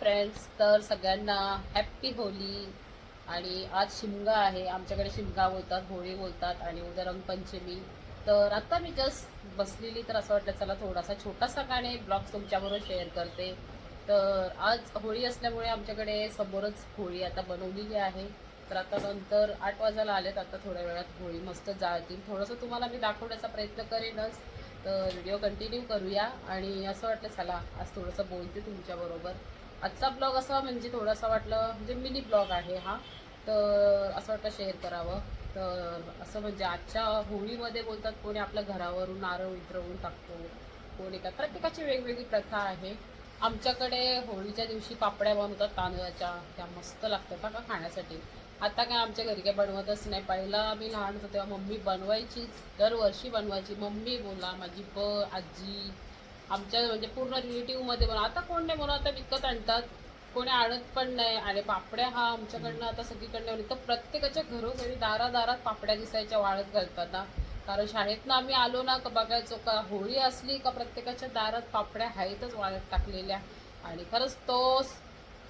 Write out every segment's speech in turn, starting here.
Friends तर सगळ्यांना happy Holy. आणि आज शिमगा आहे. आमच्याकडे शिमगा बोलतात होळी बोलतात आणि उद्या रंगपंचमी. तर आता मी जस्ट बसलेली तर असं वाटलं चला थोडासा छोटासा गाणे ब्लॉग तुमच्याबरोबर शेअर करते. तर आज होळी असल्यामुळे आमच्याकडे समोरच होळी आता बनवलेली आहे. तर आता नंतर आठ वाजायला आलेत. आता थोड्या वेळात होळी मस्त जाळतील थोडंसं तुम्हाला मी दाखवण्याचा प्रयत्न करेनच. तर व्हिडिओ कंटिन्यू करूया. आणि असं वाटलं चला आज थोडंसं बोलते तुमच्याबरोबर. आजचा ब्लॉग असा म्हणजे थोडासा वाटलं म्हणजे मिनी ब्लॉग आहे हा. तर असं वाटलं शेअर करावं. तर असं म्हणजे आजच्या होळीमध्ये बोलतात कोणी आपल्या घरावरून नारळ उतरवून टाकतो कोणी का प्रत्येकाची वेगवेगळी प्रथा आहे. आमच्याकडे होळीच्या दिवशी पापड्या बनवतात तांदळाच्या त्या मस्त लागतात का खाण्यासाठी. आता काय आमच्या घरी काय बनवतच नाही. पहिला आम्ही लहान होतो तेव्हा मम्मी बनवायचीच दरवर्षी बनवायची. मम्मी बोला माझी ब आजी आमच्या म्हणजे पूर्ण रिलेटिव्हमध्ये पण. आता कोण नाही म्हणून आता विकत आणतात. कोणी आणत पण नाही. आणि पापड्या हा आमच्याकडनं आता सगळीकडनं तर प्रत्येकाच्या घरोघरी दारादारात पापड्या दिसायच्या वाळत घालताना. कारण शाळेतनं आम्ही आलो ना का बघायचो का होळी असली का प्रत्येकाच्या दारात पापड्या आहेतच वाळत टाकलेल्या. आणि खरंच तो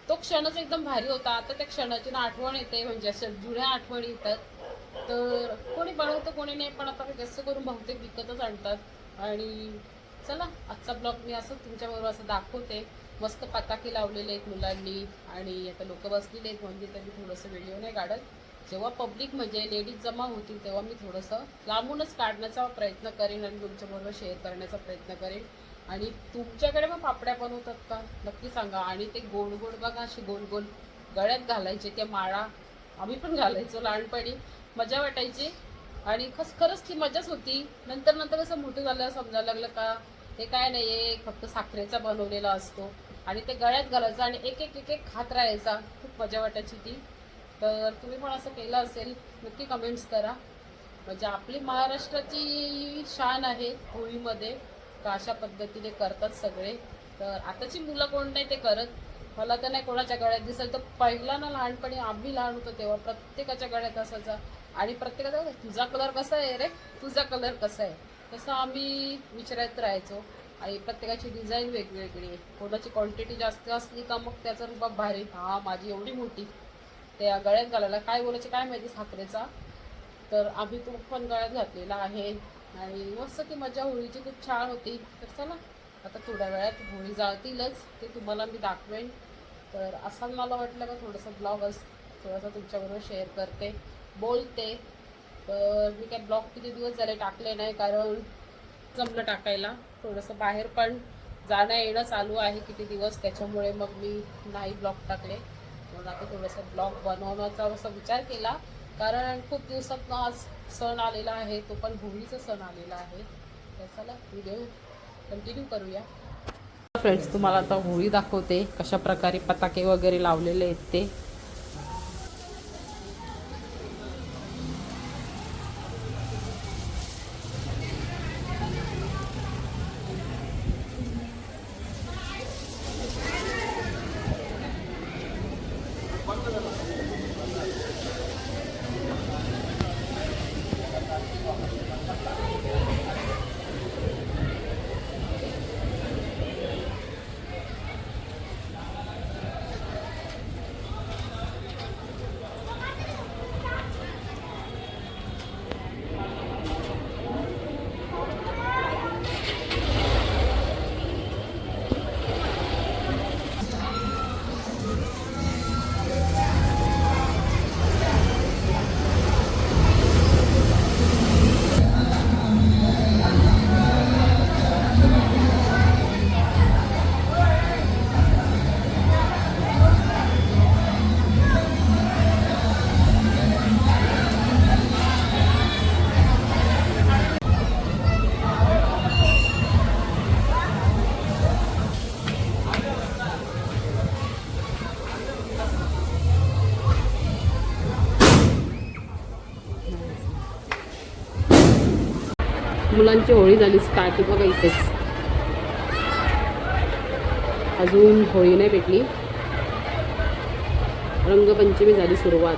तो क्षणच एकदम भारी होता. आता त्या क्षणाची ना आठवण येते. म्हणजे असं जुन्या आठवणी येतात. तर कोणी बनवतं कोणी नाही पण आता जास्त करून बहुतेक विकतच आणतात. आणि चला आजचा ब्लॉग मी असं तुमच्याबरोबर असं दाखवते. मस्त पताके लावलेले आहेत मुलांनी आणि आता लोक बसलेले आहेत म्हणजे तर मी थोडंसं व्हिडिओ नाही काढत. जेव्हा पब्लिक म्हणजे लेडीज जमा होतील तेव्हा मी थोडंसं लांबूनच काढण्याचा प्रयत्न करेन आणि तुमच्याबरोबर शेअर करण्याचा प्रयत्न करेन. आणि तुमच्याकडे मग पापड्या बनवतात का? नक्की सांगा. आणि ते गोड गोड बघा असे गोल गोल गळ्यात घालायचे त्या माळा आम्ही पण घालायचो लहानपणी. मजा वाटायची. आणि खस खरंच ती मजाच होती. नंतर नंतर कसं मोठं झालं समजायला लागलं का हे काय नाही आहे फक्त साखरेचा बनवलेला असतो. आणि ते गळ्यात घालायचं आणि एक एक एक एक खात राहायचा. खूप मजा वाटायची ती. तर तुम्ही पण असं केलं असेल नक्की कमेंट्स करा. म्हणजे आपली महाराष्ट्राची शान आहे होळीमध्ये का अशा पद्धतीने करतात सगळे. तर आताची मुलं कोण नाही ते करत. मला तर नाही कोणाच्या गळ्यात दिसेल. तर पहिला ना लहानपणी आम्ही लहान होतो तेव्हा प्रत्येकाच्या गळ्यात असायचा. आणि प्रत्येकाचा तुझा कलर कसा आहे रे? तुझा कलर कसा आहे? तसं आम्ही विचारत राहायचो. आणि प्रत्येकाची डिझाईन वेगवेगळी आहे. कोणाची क्वांटिटी जास्त असली का मग त्याचा रुबाब भारी. हा माझी एवढी मोठी. त्या गळ्यात घालायला काय बोलायचे काय माहिती साखरेचा? तर आम्ही तो पण गळ्यात घातलेला आहे. आणि मस्त ती मजा होळीची खूप छान होती. तर चला आता थोड्या वेळात होळी जाळतीलच ते तुम्हाला मी दाखवेन. तर असं मला वाटलं का थोडंसं ब्लॉग अस. थोडंसं तुमच्याबरोबर शेअर करते. बोलते तर मी काय ब्लॉग किती दिवस झाले टाकले नाही कारण जमलं टाकायला. थोडंसं बाहेर पण जाणं येणं चालू आहे किती दिवस त्याच्यामुळे मग मी नाही ब्लॉग टाकले. म्हणून आता थोडंसं ब्लॉग बनवण्याचा असा विचार केला. कारण खूप दिवसात आज सण आलेला आहे तो पण होळीचा सण आलेला आहे. तर व्हिडिओ कंटिन्यू करूया. फ्रेंड्स तुम्हाला आता होळी दाखवते कशा प्रकारे पताके वगैरे लावलेले आहेत ते. मुलांची होळी झाली स्टार्ट बघा इथेच. अजून होळी नाही भेटली. रंगपंचमी झाली सुरुवात.